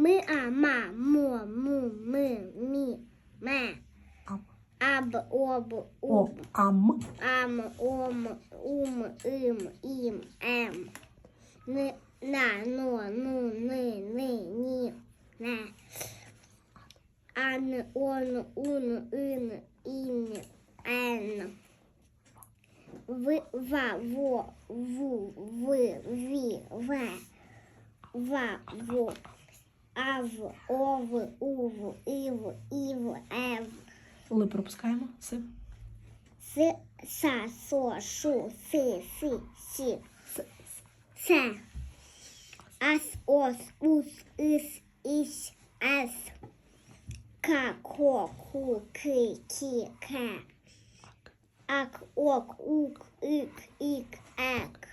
Ми, а, ма, мо, му, ми, мі, ме. Аб, об, О, уб, ам. ам, ом, ум, им, ім, ем. Ни, на, но, ну, ни, ни, ні, не. Ан, он, ун, ин, ін, ен. В, ва, во, ву, ви, ві, ве. Ва, во. Ав, ов, ув, ів, ів, ев. Ли пропускаємо. С. С, са, со, шу, си, си, сі. Се. Ас, ос, ус, ис, ісь, ес. Ка, ко, ку, ки, кі, ке. Ак, ок, ук, ик, ік, ек.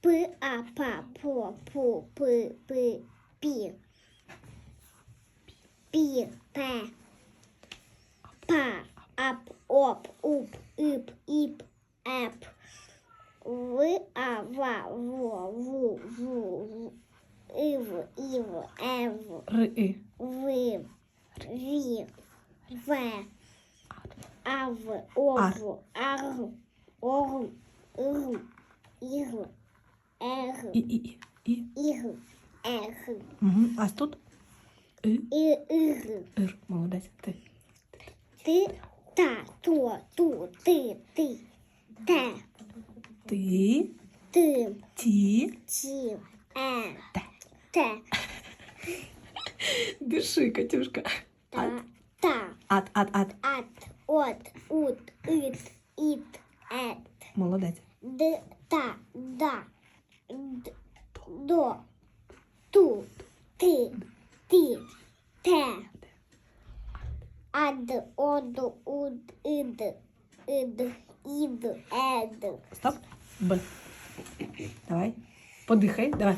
П, а, па, по, пу, пи, пи, пі. Пі, пе. Па, ап, оп, уп, ип, ип, эп. В, а, ва, во, ву, ву, ив, ив, эв, Ри. Ви, ві, ве, ав, ов, ар, ор, ир, ір, ер. І. І. І. ір, ер, Угу. А тут? І. і, ір. Ир. Молодець. Ти. Ти, та, то, ту, ти, ти, те, Ти. ти, Ті. ті, е, Те. те, Диши, Катюшка. та, та, Ат, ат, ат. ат, от, ут, ит, іт, ет, Молодець. д, та, да, д, до, ту, ти, ті, те, ад, од, уд, ид, ид, ід, ед. Стоп. Б. Давай. Подихай. Давай.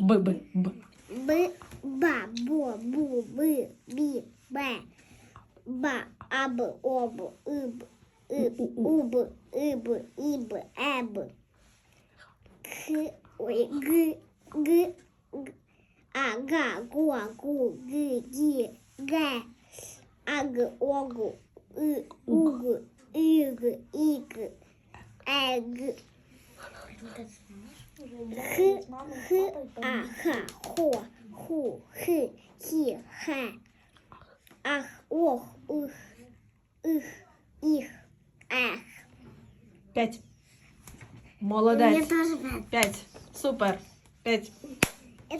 Б, Б, Б. Б, ба, бо, бу, би, бі, бе. Ба, аб, об, иб, иб, уб, иб, іб, еб. К, ой, г, г, г. А, га, го, гу, г, гі, ге. Аг, ог, и, уг, иг, іг, ег. Х, х, а, ха, хо, ху, хи, хі, хе. Ах, ох, ух, их, их, ех. П'ять. Молодець. теж п'ять. П'ять. Супер. Evet.